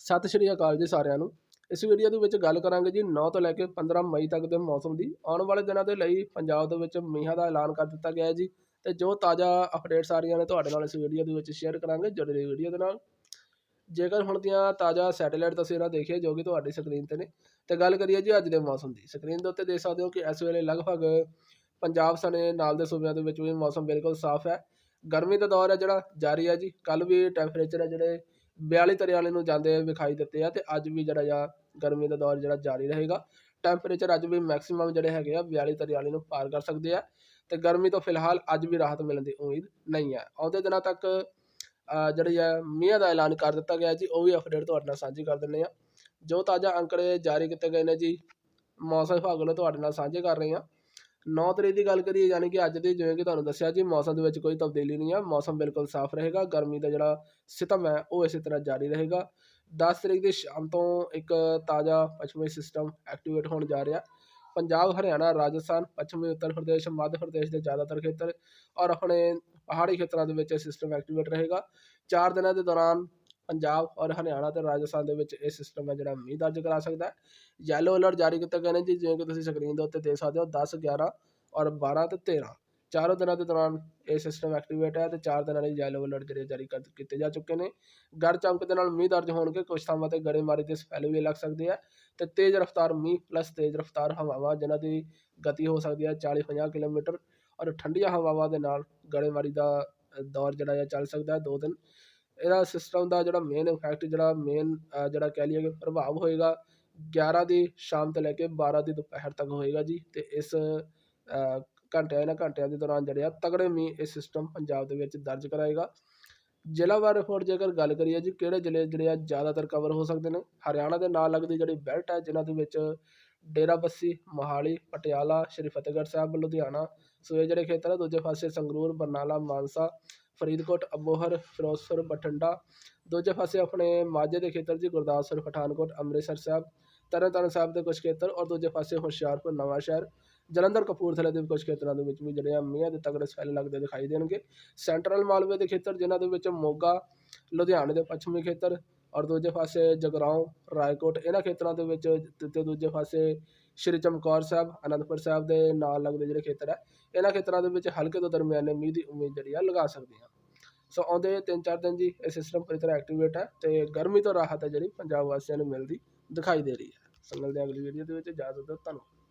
ਸਤਿ ਸ਼੍ਰੀ ਅਕਾਲ ਜੀ ਸਾਰਿਆਂ ਨੂੰ। ਇਸ ਵੀਡੀਓ ਦੇ ਵਿੱਚ ਗੱਲ ਕਰਾਂਗੇ ਜੀ 9 ਤੋਂ ਲੈ ਕੇ 15 ਮਈ ਤੱਕ ਦੇ ਮੌਸਮ ਦੀ। ਆਉਣ ਵਾਲੇ ਦਿਨਾਂ ਦੇ ਲਈ ਪੰਜਾਬ ਦੇ ਵਿੱਚ ਮੀਂਹਾਂ ਦਾ ਐਲਾਨ ਕਰ ਦਿੱਤਾ ਗਿਆ ਹੈ ਜੀ। ਤੇ ਜੋ ਤਾਜ਼ਾ ਅਪਡੇਟਸ ਆ ਰਹੀਆਂ ਨੇ ਤੁਹਾਡੇ ਨਾਲ ਇਸ ਵੀਡੀਓ ਦੇ ਵਿੱਚ ਸ਼ੇਅਰ ਕਰਾਂਗੇ ਜੁੜੇ ਰਹੋ ਵੀਡੀਓ ਦੇ ਨਾਲ। ਜੇਕਰ ਹੁਣ ਦੀਆਂ ਤਾਜ਼ਾ ਸੈਟੇਲਾਈਟ ਤਸਵੀਰਾਂ ਦੇਖੀਏ ਜੋ ਕਿ ਤੁਹਾਡੀ ਸਕਰੀਨ ਤੇ ਨੇ। ਤੇ ਗੱਲ ਕਰੀਏ ਜੀ ਅੱਜ ਦੇ ਮੌਸਮ ਦੀ। ਸਕਰੀਨ ਦੇ ਉੱਤੇ ਦੇਖ ਸਕਦੇ ਹੋ ਕਿ ਇਸ ਵੇਲੇ ਲਗਭਗ ਪੰਜਾਬ ਸਣੇ ਨਾਲ ਦੇ ਸੂਬਿਆਂ ਦੇ ਵਿੱਚ ਵੀ ਮੌਸਮ ਬਿਲਕੁਲ ਸਾਫ਼ ਹੈ। ਗਰਮੀ ਦਾ ਦੌਰ ਹੈ ਜਿਹੜਾ, ਜਾਰੀ ਹੈ ਜੀ। ਕੱਲ ਵੀ ਟੈਂਪਰੇਚਰ ਹੈ ਜਿਹੜੇ 42 43 ਨੂੰ ਜਾਂਦੇ ਵਿਖਾਈ ਦਿੱਤੇ ਆ ਤੇ ਅੱਜ ਵੀ ਜਿਹੜਾ ਆ ਗਰਮੀ ਦਾ ਦੌਰ ਜਿਹੜਾ ਜਾਰੀ ਰਹੇਗਾ। ਟੈਂਪਰੇਚਰ ਅੱਜ ਵੀ ਮੈਕਸਿਮਮ ਜਿਹੜੇ ਹੈਗੇ ਆ 42 43 ਨੂੰ ਪਾਰ ਕਰ ਸਕਦੇ ਆ ਤੇ ਗਰਮੀ ਤੋਂ ਫਿਲਹਾਲ ਅੱਜ ਵੀ ਰਾਹਤ ਮਿਲਣ ਦੀ ਉਮੀਦ ਨਹੀਂ ਹੈ ਆਉਂਦੇ ਦਿਨਾਂ ਤੱਕ ਜਿਹੜੀ ਹੈ ਮੀਂਹ ਦਾ ਐਲਾਨ ਕਰ ਦਿੱਤਾ ਗਿਆ ਜੀ, ਉਹ ਵੀ ਅਪਡੇਟ ਤੁਹਾਡੇ ਨਾਲ ਸਾਂਝੀ ਕਰ ਦਿੰਨੇ ਆ। ਜੋ ਤਾਜ਼ਾ ਅੰਕੜੇ ਜਾਰੀ ਕੀਤੇ ਗਏ ਨੇ ਜੀ, ਮੌਸਮ ਵਿਭਾਗ ਵੱਲੋਂ ਤੁਹਾਡੇ ਨਾਲ ਸਾਂਝੇ ਕਰ ਰਹੇ ਹਾਂ 9 ਤਰੀਕ ਦੀ ਗੱਲ ਕਰੀਏ, ਯਾਨੀ ਕਿ ਅੱਜ ਦੀ ਜਿਵੇਂ ਕਿ ਤੁਹਾਨੂੰ ਦੱਸਿਆ ਜੀ, ਮੌਸਮ ਦੇ ਵਿੱਚ ਕੋਈ ਤਬਦੀਲੀ ਨਹੀਂ ਹੈ ਮੌਸਮ ਬਿਲਕੁਲ ਸਾਫ਼ ਰਹੇਗਾ, ਗਰਮੀ ਦਾ ਜਿਹੜਾ ਸਿਤਮ ਹੈ, ਉਹ ਇਸੇ ਤਰ੍ਹਾਂ ਜਾਰੀ ਰਹੇਗਾ। 10 ਤਰੀਕ ਦੀ ਸ਼ਾਮ ਤੋਂ ਇੱਕ ਤਾਜ਼ਾ ਪੱਛਮੀ ਸਿਸਟਮ ਐਕਟੀਵੇਟ ਹੋਣ ਜਾ ਰਿਹਾ। ਪੰਜਾਬ, ਹਰਿਆਣਾ, ਰਾਜਸਥਾਨ, ਪੱਛਮੀ ਉੱਤਰ ਪ੍ਰਦੇਸ਼, ਮੱਧ ਪ੍ਰਦੇਸ਼ ਦੇ ਜ਼ਿਆਦਾਤਰ ਖੇਤਰ ਔਰ ਆਪਣੇ ਪਹਾੜੀ ਖੇਤਰਾਂ ਦੇ ਵਿੱਚ ਇਹ ਸਿਸਟਮ ਐਕਟੀਵੇਟ ਰਹੇਗਾ। 4 ਦਿਨਾਂ ਦੇ ਦੌਰਾਨ ਪੰਜਾਬ ਔਰ ਹਰਿਆਣਾ ਤੇ ਰਾਜਸਥਾਨ ਦੇ ਵਿੱਚ ਇਹ ਸਿਸਟਮ ਹੈ ਜਿਹੜਾ ਮੀਂਹ ਦਰਜ ਕਰਾ ਸਕਦਾ ਹੈ। ਯੈਲੋ ਅਲਰਟ ਜਾਰੀ ਕੀਤੇ ਗਏ ਨੇ ਜੀ, ਜਿਵੇਂ ਕਿ ਤੁਸੀਂ ਸਕਰੀਨ ਦੇ ਉੱਤੇ ਦੇਖ ਸਕਦੇ ਹੋ 10 11 ਔਰ 12 ਤੇ 13 ਚਾਰੋਂ ਦਿਨਾਂ ਦੇ ਦੌਰਾਨ ਇਹ ਸਿਸਟਮ ਐਕਟੀਵੇਟ ਹੈ ਤੇ ਚਾਰ ਦਿਨਾਂ ਲਈ ਯੈਲੋ ਅਲਰਟ ਜਿਹੜੇ ਜਾਰੀ ਕਰ, ਕੀਤੇ ਜਾ ਚੁੱਕੇ ਨੇ। ਗੜ ਚਮਕ ਦੇ ਨਾਲ ਮੀਂਹ ਦਰਜ ਹੋਣਗੇ ਕੁਝ ਥਾਵਾਂ ਤੇ ਗੜੇਮਾਰੀ ਦੇ ਸਪੈਲ ਵੀ ਲੱਗ ਸਕਦੇ ਆ ਤੇ ਤੇਜ਼ ਰਫ਼ਤਾਰ ਮੀਂਹ ਪਲੱਸ ਤੇਜ਼ ਰਫ਼ਤਾਰ ਹਵਾਵਾਂ ਜਿਨ੍ਹਾਂ ਦੀ ਗਤੀ ਹੋ ਸਕਦੀ ਹੈ 40 50 ਕਿਲੋਮੀਟਰ ਔਰ ਠੰਡੀਆਂ ਹਵਾਵਾਂ ਦੇ ਨਾਲ ਗੜੇਮਾਰੀ ਦਾ ਦੌਰ ਜਿਹੜਾ ਹੈ ਚੱਲ ਸਕਦਾ ਹੈ ਦੋ ਦਿਨ। ਇਹਦਾ ਸਿਸਟਮ ਦਾ ਜਿਹੜਾ ਮੇਨ ਇਫੈਕਟ ਜਿਹੜਾ ਮੇਨ ਜਿਹੜਾ ਕਹਿ ਲਈਏ ਕਿ ਪ੍ਰਭਾਵ ਹੋਏਗਾ 11 ਦੀ ਸ਼ਾਮ ਤੋਂ ਲੈ ਕੇ 12 ਦੀ ਦੁਪਹਿਰ ਤੱਕ ਹੋਏਗਾ ਜੀ। ਤੇ ਇਸ ਘੰਟਿਆਂ ਇਹਨਾਂ ਘੰਟਿਆਂ ਦੇ ਦੌਰਾਨ ਜਿਹੜੇ ਆ ਤਗੜੇ ਮੀਂਹ ਇਹ ਸਿਸਟਮ ਪੰਜਾਬ ਦੇ ਵਿੱਚ ਦਰਜ ਕਰਾਏਗਾ। ਜ਼ਿਲ੍ਹਾਵਾਰ ਰਿਪੋਰਟ ਜੇਕਰ ਗੱਲ ਕਰੀਏ ਜੀ, ਕਿਹੜੇ ਜ਼ਿਲ੍ਹੇ ਜਿਹੜੇ ਆ ਜ਼ਿਆਦਾਤਰ ਕਵਰ ਹੋ ਸਕਦੇ ਨੇ? ਹਰਿਆਣਾ ਦੇ ਨਾਲ ਲੱਗਦੀ ਜਿਹੜੀ ਬੈਲਟ ਹੈ ਜਿਨ੍ਹਾਂ ਦੇ ਵਿੱਚ ਡੇਰਾਬੱਸੀ ਮੋਹਾਲੀ, ਪਟਿਆਲਾ, ਸ਼੍ਰੀ ਫਤਿਹਗੜ੍ਹ ਸਾਹਿਬ, ਲੁਧਿਆਣਾ, ਸੋ ਇਹ ਜਿਹੜੇ ਖੇਤਰ ਆ, ਦੂਜੇ ਪਾਸੇ ਸੰਗਰੂਰ, ਬਰਨਾਲਾ, ਮਾਨਸਾ ਫਰੀਦਕੋਟ ਅਬੋਹਰ ਫਿਰੋਜ਼ਪੁਰ, ਬਠਿੰਡਾ। ਦੂਜੇ ਪਾਸੇ ਆਪਣੇ ਮਾਝੇ ਦੇ ਖੇਤਰ ਜੀ ਗੁਰਦਾਸਪੁਰ, ਪਠਾਨਕੋਟ, ਅੰਮ੍ਰਿਤਸਰ ਸਾਹਿਬ, ਤਰਨਤਾਰਨ ਸਾਹਿਬ ਦੇ ਕੁਝ ਖੇਤਰ ਔਰ ਦੂਜੇ ਪਾਸੇ ਹੁਸ਼ਿਆਰਪੁਰ ਨਵਾਂਸ਼ਹਿਰ ਜਲੰਧਰ, ਕਪੂਰਥਲੇ ਦੇ ਵੀ ਕੁਝ ਖੇਤਰਾਂ ਦੇ ਵਿੱਚ ਵੀ ਜਿਹੜੇ ਆ ਮੀਂਹਾਂ ਦੇ ਤਗੜੇ ਸਪੈਲ ਲੱਗਦੇ ਦਿਖਾਈ ਦੇਣਗੇ। ਸੈਂਟਰਲ ਮਾਲਵੇ ਦੇ ਖੇਤਰ ਜਿਨ੍ਹਾਂ ਦੇ ਵਿੱਚ ਮੋਗਾ, ਲੁਧਿਆਣੇ ਦੇ ਪੱਛਮੀ ਖੇਤਰ ਔਰ ਦੂਜੇ ਪਾਸੇ ਜਗਰਾਉਂ, ਰਾਏਕੋਟ, ਇਹਨਾਂ ਖੇਤਰਾਂ ਦੇ ਵਿੱਚ ਤੇ- ਤੇ ਦੂਜੇ ਪਾਸੇ ਸ਼੍ਰੀ ਚਮਕੌਰ ਸਾਹਿਬ, ਅਨੰਦਪੁਰ ਸਾਹਿਬ ਦੇ ਨਾਲ ਲੱਗਦੇ ਜਿਹੜੇ ਖੇਤਰ ਹੈ, ਇਹਨਾਂ ਖੇਤਰਾਂ ਦੇ ਵਿੱਚ ਹਲਕੇ ਤੋਂ ਦਰਮਿਆਨੇ ਮੀਂਹ ਦੀ ਉਮੀਦ ਜਿਹੜੀ ਆ ਲਗਾ ਸਕਦੇ ਹਾਂ। ਸੋ ਆਉਂਦੇ 3-4 ਦਿਨ ਜੀ, ਇਹ ਸਿਸਟਮ ਪੂਰੀ ਤਰ੍ਹਾਂ ਐਕਟੀਵੇਟ ਹੈ ਤੇ ਗਰਮੀ ਤੋਂ ਰਾਹਤ ਹੈ ਜਿਹੜੀ ਪੰਜਾਬ ਵਾਸੀਆਂ ਨੂੰ ਮਿਲਦੀ ਦਿਖਾਈ ਦੇ ਰਹੀ ਹੈ। ਸੋ ਮਿਲਦੇ ਹਾਂ ਅਗਲੀ ਵੀਡੀਓ ਦੇ ਵਿੱਚ ਇਜਾਜ਼ਤ ਦਿਓ, ਧੰਨਵਾਦ।